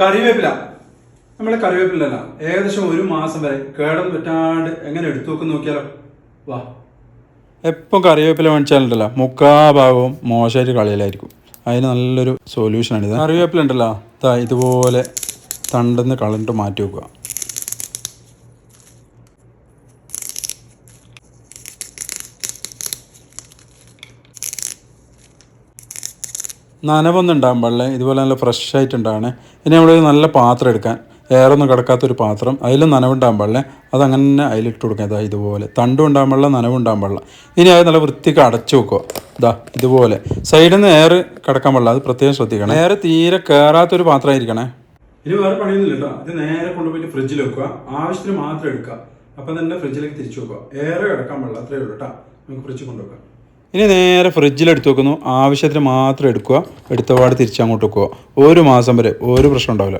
കറിവേപ്പില. നമ്മൾ കറിവേപ്പിലല്ല ഏകദേശം ഒരു മാസം വരെ കേടം പറ്റാണ്ട് എങ്ങനെ എടുത്തു നോക്കി നോക്കിയാലോ? വാ. എപ്പം കറിവേപ്പില മേടിച്ചാലുണ്ടല്ലോ മുക്കാ ഭാഗവും മോശമായിട്ട് കളിയിലായിരിക്കും. അതിന് നല്ലൊരു സൊല്യൂഷനാണ് ഇത് കറിവേപ്പില ഉണ്ടല്ലോ ഇതുപോലെ തണ്ടെന്ന് കളഞ്ഞിട്ട് മാറ്റി വെക്കുക. നനവൊന്നും ഉണ്ടാകാൻ പാടില്ല. ഇതുപോലെ നല്ല ഫ്രഷ് ആയിട്ടുണ്ടാകണേ ഇനി നമ്മളൊരു നല്ല പാത്രം എടുക്കാൻ. എയറൊന്നും കിടക്കാത്തൊരു പാത്രം. അതിൽ നനവുണ്ടാകാൻ പാടില്ല. അതങ്ങനെ അങ്ങനെ അതിലിട്ട് കൊടുക്കാം. ഇതാ ഇതുപോലെ. തണ്ടും ഉണ്ടാകാൻ പാടില്ല നനവും ഉണ്ടാകാൻ പാടില്ല. ഇനി അത് നല്ല വൃത്തിക്ക് അടച്ചു വെക്കുക. ഇതാ ഇതുപോലെ. സൈഡിൽ നിന്ന് എയർ കിടക്കാൻ പാടില്ല. അത് പ്രത്യേകം ശ്രദ്ധിക്കണം. എയർ തീരെ കയറാത്തൊരു പാത്രമായിരിക്കണേ. ഇനി വേറെ പണിയൊന്നുമില്ല കേട്ടോ. ഇത് നേരെ കൊണ്ടുപോയിട്ട് ഫ്രിഡ്ജിൽ വെക്കുക. ആവശ്യത്തിന് മാത്രം എടുക്കുക. അപ്പം തന്നെ ഫ്രിഡ്ജിലേക്ക് തിരിച്ചു വെക്കുക. എയർ കിടക്കാൻ പാടില്ല. അത്രയേ ഉള്ളൂ കേട്ടോ. നമുക്ക് ഫ്രിഡ്ജിൽ കൊണ്ടുവെക്കാം. ഇനി നേരെ ഫ്രിഡ്ജിൽ എടുത്ത് വെക്കുന്നു. ആവശ്യത്തിന് മാത്രം എടുക്കുക. എടുത്തപാട് തിരിച്ചങ്ങോട്ട് വെക്കുക. ഒരു മാസം വരെ ഒരു പ്രശ്നം ഉണ്ടാവില്ല.